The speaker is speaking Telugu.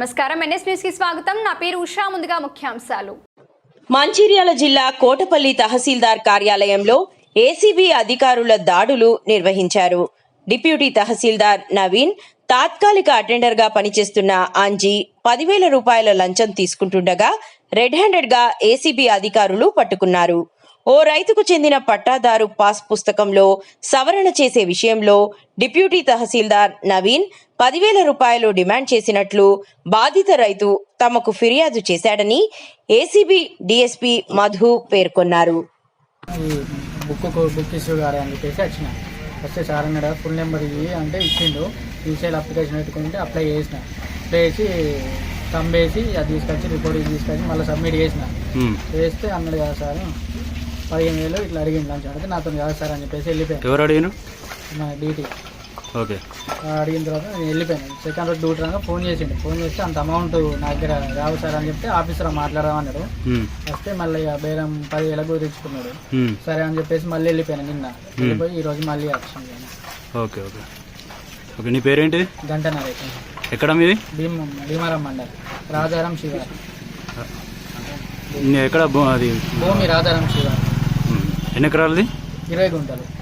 నమస్కారం. ఎన్ఎస్ న్యూస్కి స్వాగతం. నా పేరు ఉషా. ముందుగా ముఖ్యాంశాలు. మంచిర్యాల జిల్లా కోటపల్లి తహసీల్దార్ కార్యాలయంలో ఏసీబీ అధికారుల దాడులు నిర్వహించారు. డిప్యూటీ తహసీల్దార్ నవీన్ తాత్కాలిక అటెండర్గా పనిచేస్తున్న అంజీ పదివేల రూపాయల లంచం తీసుకుంటుండగా రెడ్ హ్యాండెడ్గా ఏసీబీ అధికారులు పట్టుకున్నారు. ఓ రైతుకు చెందిన పట్టాదారు పాస్ పుస్తకంలో సవరణ చేసే విషయంలో డిప్యూటీ తహసీల్దార్ నవీన్ పదివేల రూపాయలు డిమాండ్ చేసినట్లు బాధిత రైతు తమకు ఫిర్యాదు చేశాడని ఏసీబీ డీఎస్పీ మధు పేర్కొన్నారు. వస్తే సార్ అన్నాడు ఫుల్ నెంబర్ ఇవి అంటే ఇచ్చిండు. ఈసైల్ అప్లికేషన్ పెట్టుకుంటే అప్లై చేసిన. అప్లై చేసి తంబేసి అది తీసుకొచ్చి రిపోర్ట్ తీసుకొచ్చి మళ్ళీ సబ్మిట్ చేసిన. చేస్తే అన్నాడు కదా సార్. పదిహేను వేలు ఇట్లా అడిగింది లంచం అడిగితే నాతో కాదు సార్ అని చెప్పేసి వెళ్ళిపోయాను. ఎవరు అడిగాను నా డ్యూటీ ఓకే. అడిగిన తర్వాత నేను వెళ్ళిపోయాను. సెకండ్ రోజు డ్యూటీ రాగా ఫోన్ చేసిండు. ఫోన్ చేస్తే అంత అమౌంట్ నా దగ్గర రావు సార్ అని చెప్తే ఆఫీసర్ మాట్లాడమన్నాడు వస్తే మళ్ళీ ఇక బేరం పదివేలకు తెచ్చుకున్నాడు. సరే అని చెప్పేసి మళ్ళీ వెళ్ళిపోయాను నిన్న. వెళ్ళిపోయి ఈ రోజు మళ్ళీ వచ్చింది ఓకే ఓకే. ఓకే నీ పేరేంటి? గంట నరేష్. ఎక్కడ మీది? భీమ్ భీమారం మండల్. రాజారాం శివారు. ఎక్కడ అది? భూమి రాజారాం శివారు. ఎన్ని ఎకరాలది? ఇరవై గుంటలు.